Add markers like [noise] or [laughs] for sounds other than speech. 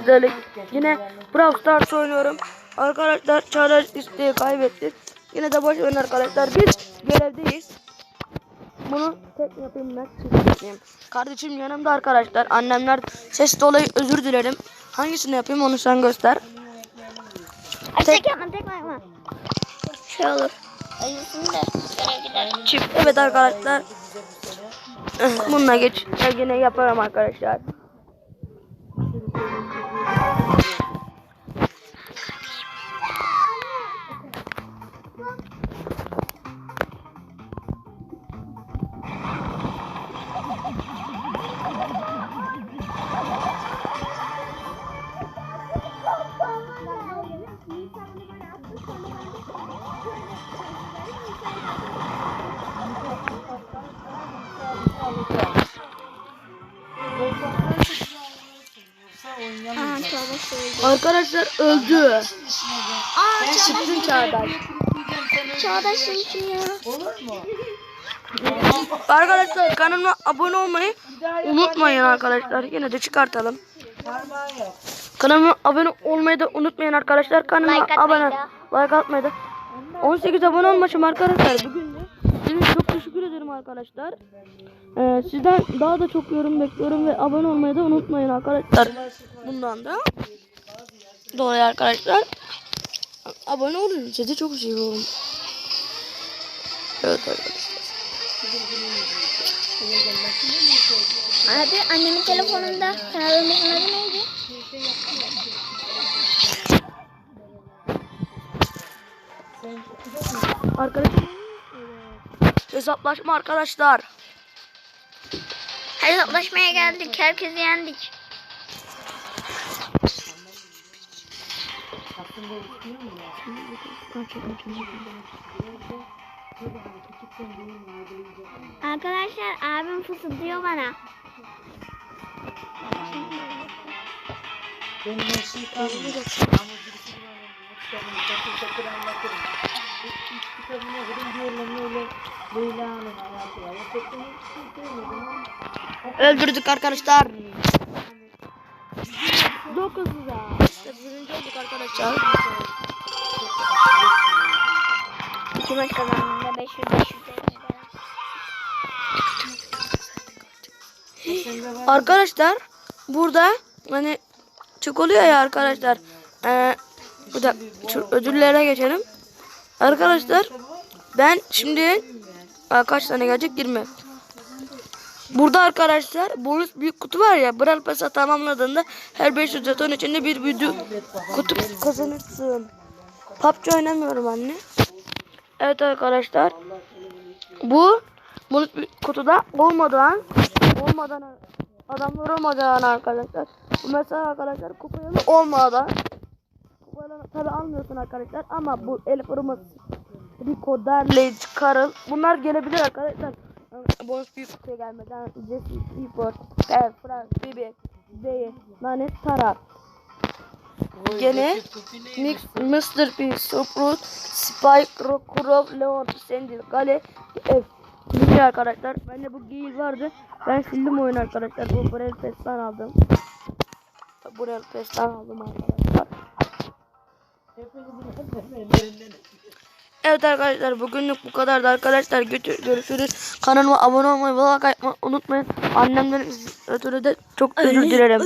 sizlerle yine Brawl Stars oynuyorum. Arkadaşlar Çağdaş isteği kaybetti. Yine de boş verin arkadaşlar. Biz görevdeyiz. Bunu tek yapayım ben yapayım. Kardeşim yanımda arkadaşlar. Annemler ses dolayı özür dilerim. Hangisini yapayım onu sen göster. Ay tek yapma tek yapma. Şey olur. Çift. Evet arkadaşlar. [laughs] Bununla geç. Yine yaparım arkadaşlar. Thank you. Söyledi. Arkadaşlar öldü. Aa Çıktın Çağdaş. Çağdaş'ın kim ya? Arkadaşlar kanalıma abone olmayı unutmayın arkadaşlar. Yine de çıkartalım. Kanalıma abone olmayı da unutmayın arkadaşlar. Kanalıma Like abone like atmayı da. 18 abone olmuşum arkadaşlar. Bugün de size çok teşekkür ederim arkadaşlar. Ee, sizden daha da çok yorum bekliyorum ve abone olmayı da unutmayın arkadaşlar. Bundan da dolayı arkadaşlar abone olun. Sizi çok seviyorum. Evet arkadaşlar. Abi annemin telefonunda kanalımızın adı neydi? Arkadaşlar hesaplaşma arkadaşlar. Hesaplaşmaya geldik. Herkesi yendik. Arkadaşlar abim fısıldıyor bana. Ama birisi bana kitabını takır takır anlatırım. Öldürdük arkadaşlar. Dokuz lira. İşte birinci olduk arkadaşlar. İki maç kazandığında 500 500 Arkadaşlar burada hani çok oluyor ya arkadaşlar. Ee, bu da ödüllere geçelim. Arkadaşlar ben şimdi Kaç tane gelecek 20. Burada arkadaşlar bonus büyük kutu var ya Brawl Pass'a tamamladığında her 500 jeton içinde bir video kutu kazanırsın. PUBG oynamıyorum anne. Evet arkadaşlar. Bu bonus büyük kutuda olmadan olmadan adamlar olmadan arkadaşlar. Bu mesela arkadaşlar kupayalı olmadan kupayalı tabi almıyorsun arkadaşlar ama bu el fırımız Rico, Darley, Carl bunlar gelebilir arkadaşlar. Bonus büyük kutuya gelmeden Jesse, Seaford, Bear, Frank, Bibi, Zey, Nane, Tara. Gene Mix, Mr. P, Sprout, Spike, Rokurov, Leon, Sandy, Gale, F. Bilmiyorum arkadaşlar. Bende bu geyil vardı. Ben sildim oyunu arkadaşlar. Bu Braille Pass'tan aldım. Braille Pass'tan aldım arkadaşlar. hepinizin ellerinden Evet arkadaşlar bugünlük bu kadardı arkadaşlar. Götür, görüşürüz. Kanalıma abone olmayı atmayı unutmayın. Annemden ötürü de çok özür dilerim.